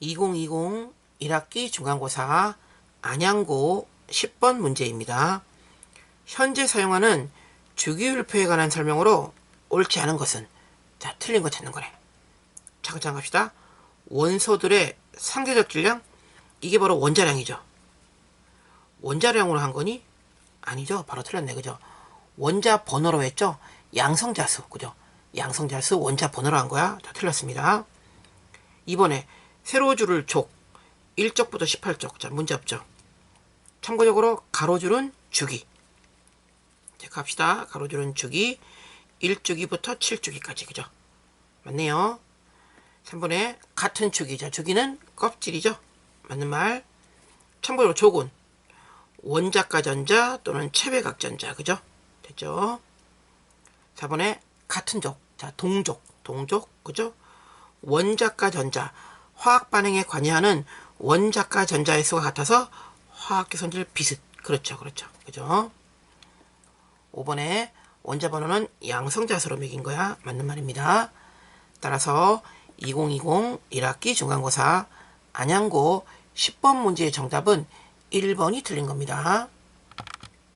2020 1학기 중간고사 안양고 10번 문제입니다. 현재 사용하는 주기율표에 관한 설명으로 옳지 않은 것은 자 틀린 거 찾는 거네. 차근차근 갑시다. 원소들의 상대적 질량 이게 바로 원자량이죠. 원자량으로 한 거니? 아니죠. 바로 틀렸네. 그죠? 원자 번호로 했죠? 양성자수. 그죠? 양성자수 원자 번호로 한 거야. 자, 틀렸습니다. 이번에 세로줄을 족 1쪽부터 18쪽. 자, 문제 없죠. 참고적으로 가로줄은 주기. 자, 갑시다. 가로줄은 주기 1주기부터 7주기까지. 그죠? 맞네요. 3번에 같은 주기. 자, 주기는 껍질이죠. 맞는 말. 참고로 족은 원자가 전자 또는 체외각 전자. 그죠? 됐죠? 4번에 같은 족. 자, 동족. 동족. 그죠? 원자가 전자. 화학 반응에 관여하는 원자가 전자의 수가 같아서 화학계 성질 비슷. 그렇죠. 그렇죠. 그죠? 5번에 원자 번호는 양성자수로 매긴 거야. 맞는 말입니다. 따라서 2020 1학기 중간고사 안양고 10번 문제의 정답은 1번이 틀린 겁니다.